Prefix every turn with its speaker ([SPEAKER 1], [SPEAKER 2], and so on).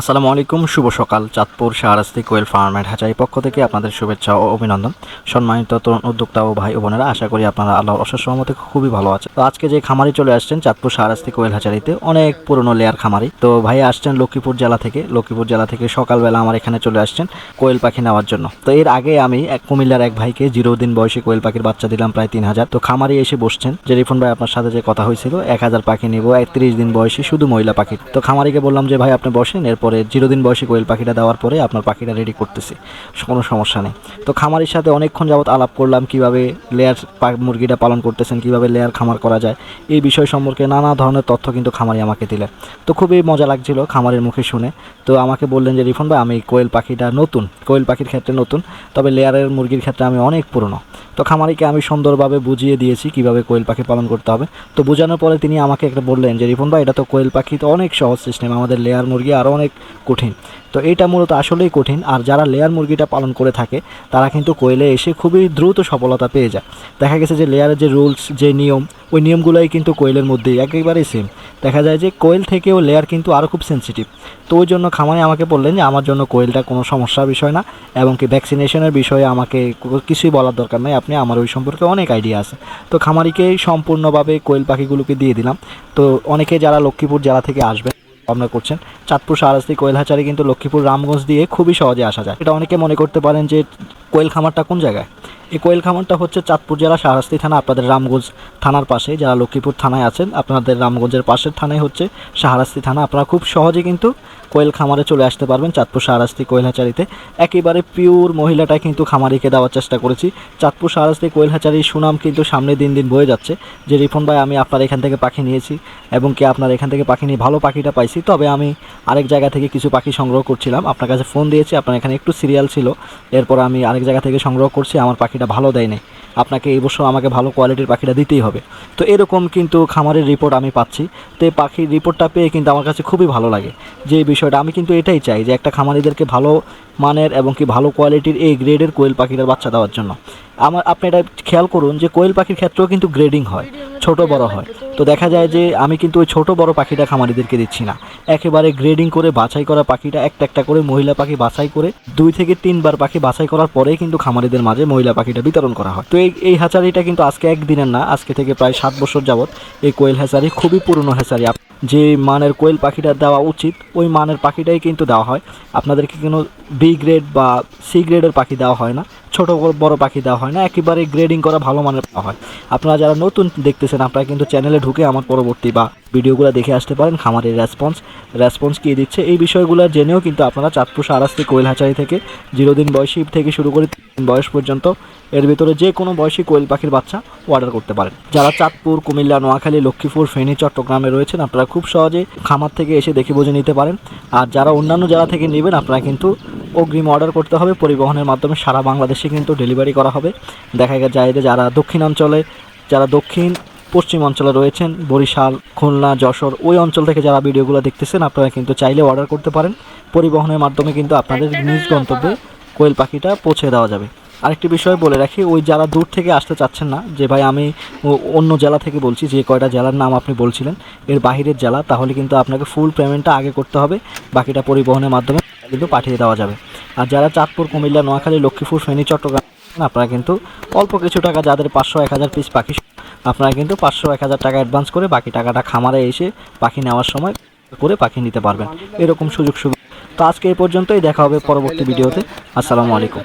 [SPEAKER 1] আসসালামু আলাইকুম, শুভ সকাল। চাঁদপুর শাহরাস্তি কোয়েল ফার্মের হ্যাচারি পক্ষ থেকে আপনাদের শুভেচ্ছা ও অভিনন্দন। সম্মানিত তরুণ উদ্যোক্তা ও ভাই ও বোনেরা, আশা করি আপনারা আল্লাহর অশেষ সহমতে খুবই ভালো আছে তো আজকে যে খামারি চলে আসছেন চাঁদপুর শাহরাস্তি কোয়েল হ্যাচারিতে অনেক পুরনো লেয়ার খামারি তো ভাই আসছেন লক্ষ্মীপুর জেলা থেকে। লক্ষ্মীপুর জেলা থেকে সকালবেলা আমার এখানে চলে আসছেন কোয়েল পাখি নেওয়ার জন্য। তো এর আগে আমি এক কুমিল্লার এক ভাইকে জিরো দিন বয়সে কোয়েল পাখির বাচ্চা দিলাম প্রায় তিন হাজার। তো খামারি এসে বসছেন। যে রিফন ভাই আপনার সাথে যে কথা হয়েছিল, এক হাজার পাখি নিব একত্রিশ দিন বয়সী শুধু মহিলা পাখি। তো খামারিকে বললাম যে, ভাই, আপনি বসেন, এরপরে জিরো দিন বয়সী কোয়েল পাখিটা দেওয়ার পরে আপনার পাখিটা রেডি করতেছি। কোনো সমস্যা নেই। তো খামারির সাথে অনেকক্ষণ যাবত আলাপ করলাম, কীভাবে লেয়ার মুরগিটা পালন করতেছেন, কীভাবে লেয়ার খামার করা যায়, এই বিষয় সম্পর্কে নানা ধরনের তথ্য কিন্তু খামারি আমাকে দিলেন। তো খুবই মজা লাগছিল খামারের মুখে শুনে। তো আমাকে বললেন যে, রিফন ভাই, আমি কোয়েল পাখিটা নতুন, কোয়েল পাখির ক্ষেত্রে নতুন, তবে লেয়ারের মুরগির ক্ষেত্রে আমি অনেক পুরনো। তো খামারিকে আমি সুন্দরভাবে বুঝিয়ে দিয়েছি কীভাবে কোয়েল পাখি পালন করতে হবে। তো বোঝানোর পরে তিনি আমাকে একটা বললেন যে রিপন ভাই, এটা তো কোয়েল পাখি তো অনেক সহজ সিস্টেম আমাদের লেয়ার মুরগি আরও অনেক কঠিন। তো এটা মূলত আসলেই কঠিন। আর যারা লেয়ার মুরগিটা পালন করে থাকে, তারা কিন্তু কোয়েলে এসে খুবই দ্রুত সফলতা পেয়ে যায়। দেখা গেছে যে লেয়ারের যে রুলস যে নিয়ম, ওই নিয়মগুলোই কিন্তু কোয়েলের মধ্যেই একেবারেই সেম দেখা যায় যে কোয়েল থেকেও লেয়ার কিন্তু আরও খুব সেন্সিটিভ তো ওই জন্য খামারে আমাকে বললেন যে, আমার জন্য কোয়েলটা কোনো সমস্যার বিষয় না, এবং কি ভ্যাকসিনেশনের বিষয়ে আমাকে কিছুই বলার দরকার নাই। আপনি আমার ওই সম্পর্কে অনেক আইডিয়া আছে। তো খামারিকে সম্পূর্ণভাবে কোয়েল পাখিগুলোকে দিয়ে দিলাম। তো অনেকে যারা লক্ষ্মীপুর জেলা থেকে আসবেন ভাবনা করছেন। চাঁদপুর সারাস্তি কোয়েলহাচারি কিন্তু লক্ষ্মীপুর রামগঞ্জ দিয়ে খুবই সহজে আসা যায়। এটা অনেকে মনে করতে পারেন যে কোয়েল খামারটা কোন জায়গায়? এই কোয়েল খামারটা হচ্ছে চাঁদপুর জেলা শাহরাস্তি থানা, আপনাদের রামগঞ্জ থানার পাশে। যারা লক্ষ্মীপুর থানায় আছেন, আপনাদের রামগঞ্জের পাশের থানায় হচ্ছে শাহরাস্তি থানা। আপনারা খুব সহজে কিন্তু কোয়েল খামারে চলে আসতে পারবেন চাঁদপুর শাহরাস্তি কোয়েল হাচারিতে একেবারে পিওর মহিলাটাই কিন্তু খামারিকে দেওয়ার চেষ্টা করেছি। চাঁদপুর শাহরাস্তি কোয়েল হাচারির সুনাম কিন্তু সামনে দিন দিন বয়ে যাচ্ছে। যে রিফন ভাই, আমি আপনার এখান থেকে পাখি নিয়েছি এবং কি আপনার এখান থেকে পাখি নিয়ে ভালো পাখিটা পাইছি। তবে আমি আরেক জায়গা থেকে কিছু পাখি সংগ্রহ করছিলাম। আপনার কাছে ফোন দিয়েছি, আপনার এখানে একটু সিরিয়াল ছিল। এরপর আমি আরেক জায়গা থেকে সংগ্রহ করছি, আমার পাখিটা ভালো দেয়নি আপনাকে এই বছর আমাকে ভালো কোয়ালিটির পাখিটা দিতেই হবে। তো এরকম কিন্তু খামারের রিপোর্ট আমি পাচ্ছি। তো এই পাখির রিপোর্টটা পেয়ে কিন্তু আমার কাছে খুবই ভালো লাগে। যে এই বিষয়টা, আমি কিন্তু এটাই চাই যে একটা খামারিদেরকে ভালো মানের এবং কি ভালো কোয়ালিটির এই গ্রেডের কোয়েল পাখিটার বাচ্চা দেওয়ার জন্য। আমার, আপনি এটা খেয়াল করুন যে কোয়েল পাখির ক্ষেত্রেও কিন্তু গ্রেডিং হয়, ছোট বড় হয়। তো দেখা যায় যে আমি কিন্তু ওই ছোট বড় পাখিটা খামারিদেরকে দিচ্ছি না। একেবারে গ্রেডিং করে বাছাই করা পাখিটা একটা একটা করে মহিলা পাখি বাছাই করে দুই থেকে তিনবার পাখি বাছাই করার পরেই কিন্তু খামারিদের মাঝে মহিলা পাখিটা বিতরণ করা হয়। তো এই এই হ্যাচারিটা কিন্তু আজকে একদিনের না, আজকে থেকে প্রায় সাত বছর যাবত এই কোয়েল হ্যাচারি খুবই পুরনো হ্যাচারি। যে মানের কোয়েল পাখিটা দেওয়া উচিত, ওই মানের পাখিটাই কিন্তু দেওয়া হয়। আপনাদেরকে কোনো বি গ্রেড বা সি গ্রেডের পাখি দেওয়া হয় না। ছোট বড়- পাখি দেওয়া হয় না, একেবারে গ্রেডিং করা ভালো মানের দেওয়া হয়। আপনারা যারা নতুন দেখতেছেন, আপনারা কিন্তু চ্যানেলে ঢুকে আমার পরবর্তী বা ভিডিওগুলো দেখে আসতে পারেন, খামারের রেসপন্স রেসপন্স কী দিচ্ছে, এই বিষয়গুলো জেনেও কিন্তু আপনারা চাঁদপুর সারাস্তি কোয়েল হাচারি থেকে জিরো দিন বয়সী থেকে শুরু করে তিন বয়স পর্যন্ত এর ভিতরে যে কোনো বয়সী কোয়েল পাখির বাচ্চা অর্ডার করতে পারেন। যারা চাঁদপুর, কুমিল্লা, নোয়াখালী, লক্ষ্মীপুর, ফেনী, চট্টগ্রামে রয়েছেন, আপনারা খুব সহজে খামার থেকে এসে দেখে বুঝে নিতে পারেন। আর যারা অন্যান্য জেলা থেকে নেবেন, আপনারা কিন্তু অগ্রিম অর্ডার করতে হবে। পরিবহনের মাধ্যমে সারা বাংলাদেশে কিন্তু ডেলিভারি করা হবে। দেখা যায় যে যারা দক্ষিণ অঞ্চলে যারা দক্ষিণ পশ্চিম অঞ্চলে রয়েছেন বরিশাল খুলনা যশোর ওই অঞ্চল থেকে যারা ভিডিওগুলো দেখতেছেন আপনারা কিন্তু চাইলে অর্ডার করতে পারেন। পরিবহনের মাধ্যমে কিন্তু আপনাদের নিজ গন্তব্যে কোয়েল পাখিটা পৌঁছে দেওয়া যাবে। আরেকটি বিষয় বলে রাখি ওই যারা দূর থেকে আসতে চাচ্ছেন না যে ভাই আমি অন্য জেলা থেকে বলছি যে কয়টা জেলার নাম আপনি বলছিলেন এর বাহিরের জেলা তাহলে কিন্তু আপনাকে ফুল পেমেন্টটা আগে করতে হবে। বাকিটা পরিবহনের মাধ্যমে কিন্তু পাঠিয়ে দেওয়া যাবে। আর যারা চাঁদপুর, কুমিল্লা, নোয়াখালী, লক্ষ্মীপুর, ফেনী, চট্টগ্রাম, আপনারা কিন্তু অল্প কিছু টাকা যাদের পাঁচশো, এক হাজার পিস পাখি আপনারা কিন্তু পাঁচশো, এক হাজার টাকা অ্যাডভান্স করে বাকি টাকাটা খামারে এসে পাখি নেওয়ার সময় করে পাখি নিতে পারবেন। এরকম সুযোগ সুবিধা। তো আজকে এই পর্যন্তই, দেখা হবে পরবর্তী ভিডিওতে। আসসালামু আলাইকুম।